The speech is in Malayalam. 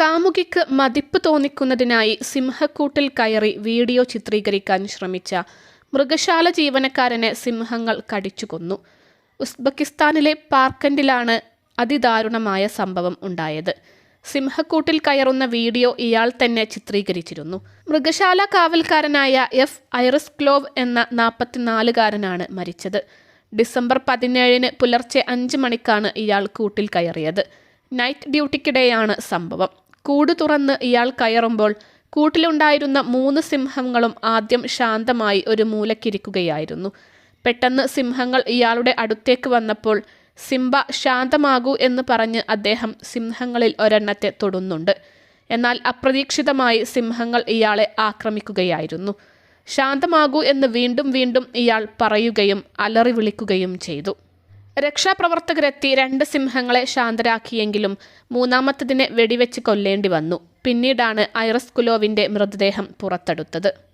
കാമുകിക്ക് മതിപ്പ് തോന്നിക്കുന്നതിനായി സിംഹക്കൂട്ടിൽ കയറി വീഡിയോ ചിത്രീകരിക്കാൻ ശ്രമിച്ച മൃഗശാല ജീവനക്കാരനെ സിംഹങ്ങൾ കടിച്ചു കൊന്നു. ഉസ്ബെക്കിസ്ഥാനിലെ പാർക്കൻഡിലാണ് അതിദാരുണമായ സംഭവം ഉണ്ടായത്. സിംഹക്കൂട്ടിൽ കയറുന്ന വീഡിയോ ഇയാൾ തന്നെ ചിത്രീകരിച്ചിരുന്നു. മൃഗശാല കാവൽക്കാരനായ എഫ് ഐറിസ് ക്ലോവ് എന്ന നാൽപ്പത്തിനാലുകാരനാണ് മരിച്ചത്. ഡിസംബർ പതിനേഴിന് പുലർച്ചെ അഞ്ച് മണിക്കാണ് ഇയാൾ കൂട്ടിൽ കയറിയത്. നൈറ്റ് ഡ്യൂട്ടിക്കിടെയാണ് സംഭവം. കൂട് തുറന്ന് ഇയാൾ കയറുമ്പോൾ കൂട്ടിലുണ്ടായിരുന്ന മൂന്ന് സിംഹങ്ങളും ആദ്യം ശാന്തമായി ഒരു മൂലക്കിരിക്കുകയായിരുന്നു. പെട്ടെന്ന് സിംഹങ്ങൾ ഇയാളുടെ അടുത്തേക്ക് വന്നപ്പോൾ സിംബ ശാന്തമാകൂ എന്ന് പറഞ്ഞ് അദ്ദേഹം സിംഹങ്ങളിൽ ഒരെണ്ണത്തെ തൊടുന്നുണ്ട്. എന്നാൽ അപ്രതീക്ഷിതമായി സിംഹങ്ങൾ ഇയാളെ ആക്രമിക്കുകയായിരുന്നു. ശാന്തമാകൂ എന്ന് വീണ്ടും വീണ്ടും ഇയാൾ പറയുകയും അലറി വിളിക്കുകയും ചെയ്തു. രക്ഷാപ്രവർത്തകരെത്തി രണ്ട് സിംഹങ്ങളെ ശാന്തരാക്കിയെങ്കിലും മൂന്നാമത്തതിനെ വെടിവെച്ച് കൊല്ലേണ്ടി വന്നു. പിന്നീടാണ് ഐറസ് കുലോവിന്റെ മൃതദേഹം പുറത്തെടുത്തത്.